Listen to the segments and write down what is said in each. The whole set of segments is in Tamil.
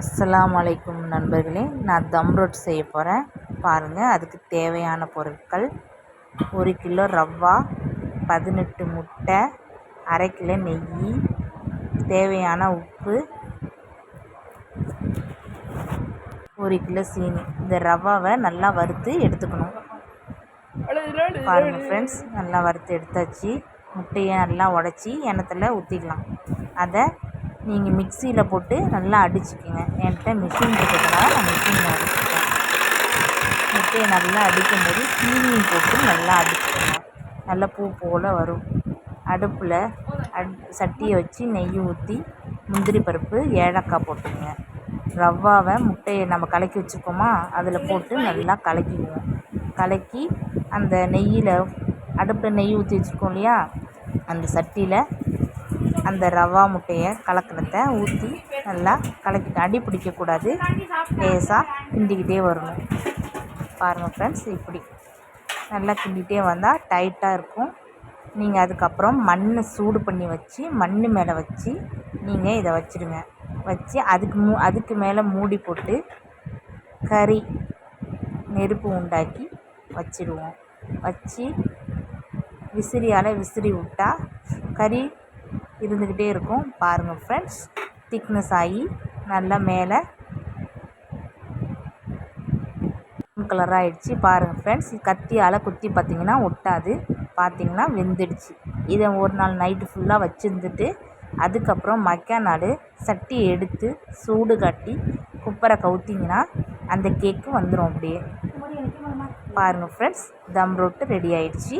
அஸ்லாம் அலைக்கும் நண்பர்களே நான் தம் ரொட்டி செய்ய போகிறேன் பாருங்கள் அதுக்கு தேவையான பொருட்கள். ஒரு கிலோ ரவா பதினெட்டு முட்டை அரை கிலோ நெய் தேவையான உப்பு ஒரு கிலோ சீனி. இந்த ரவாவை நல்லா வறுத்து எடுத்துக்கணும். பாருங்கள் ஃப்ரெண்ட்ஸ் நல்லா வறுத்து எடுத்தாச்சு. முட்டையை நல்லா உடச்சி எண்ணத்தில் ஊற்றிக்கலாம் அதை நீங்கள் மிக்சியில் போட்டு நல்லா அடிச்சுக்கோங்க. என்கிட்ட மிஷின் இருக்கிறதுனால நான் மிஷினில் அடிச்சுக்கிறேன். முட்டையை நல்லா அடிக்கும் போது சீனியும் போட்டு நல்லா அடிச்சுக்கோங்க. நல்லா பூ போல் வரும். அடுப்பில் அட் சட்டியை வச்சு நெய் ஊற்றி முந்திரி பருப்பு ஏலக்காய் போட்டுக்கோங்க. ரவாவை முட்டையை நம்ம கலக்கி வச்சுருக்கோமா அதில் போட்டு நல்லா கலக்கிக்குவோம் கலக்கி அந்த நெய்யில் அடுப்பில் நெய் ஊற்றி வச்சுருக்கோம் இல்லையா அந்த சட்டியில் அந்த ரவா முட்டையை கலக்கினத ஊற்றி நல்லா கலக்கிட்டு அடி பிடிக்கக்கூடாது. லேசாக கிண்டிக்கிட்டே வரணும். பாருங்கள் ஃப்ரெண்ட்ஸ் இப்படி நல்லா கிண்டிகிட்டே வந்தால் டைட்டாக இருக்கும். நீங்கள் அதுக்கப்புறம் மண் சூடு பண்ணி வச்சு மண் மேலே வச்சு நீங்கள் இதை வச்சுடுங்க வச்சு அதுக்கு மூ அதுக்கு மேலே மூடி போட்டு கறி நெருப்பு உண்டாக்கி வச்சிடுவோம் வச்சு விசிறியால் விசிறி விட்டால் கறி இருந்துக்கிட்டே இருக்கும். பாருங்கள் ஃப்ரெண்ட்ஸ் திக்னஸ் ஆகி நல்லா மேலே கலர் ஆகிடுச்சி பாருங்கள் ஃப்ரெண்ட்ஸ் கத்தியால் குத்தி பார்த்திங்கன்னா ஒட்டாது. பார்த்திங்கன்னா வெந்துடுச்சு. இதை ஒரு நாள் நைட்டு ஃபுல்லாக வச்சுருந்துட்டு அதுக்கப்புறம் மக்கா நாள் சட்டி எடுத்து சூடு காட்டி குப்பரை கவுத்திங்கன்னா அந்த கேக்கு வந்துடும் அப்படியே. பாருங்கள் ஃப்ரெண்ட்ஸ் தம் ரொட்டு ரெடி ஆயிடுச்சு.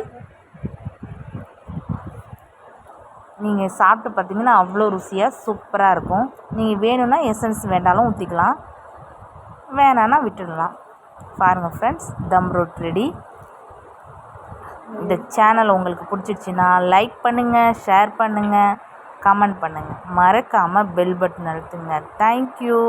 நீங்கள் சாப்பிட்டு பார்த்தீங்கன்னா அவ்வளோ ருசியாக சூப்பராக இருக்கும். நீங்கள் வேணும்னா எசன்ஸ் வேண்டாலும் ஊற்றிக்கலாம் வேணான்னா விட்டுடலாம். பாருங்கள் ஃப்ரெண்ட்ஸ் தம் ரோட் ரெடி இந்த சேனல் உங்களுக்கு பிடிச்சிருச்சின்னா லைக் பண்ணுங்கள் ஷேர் பண்ணுங்கள் கமெண்ட் பண்ணுங்கள் மறக்காமல் பெல் பட்டன் அழுத்துங்க. தேங்க்யூ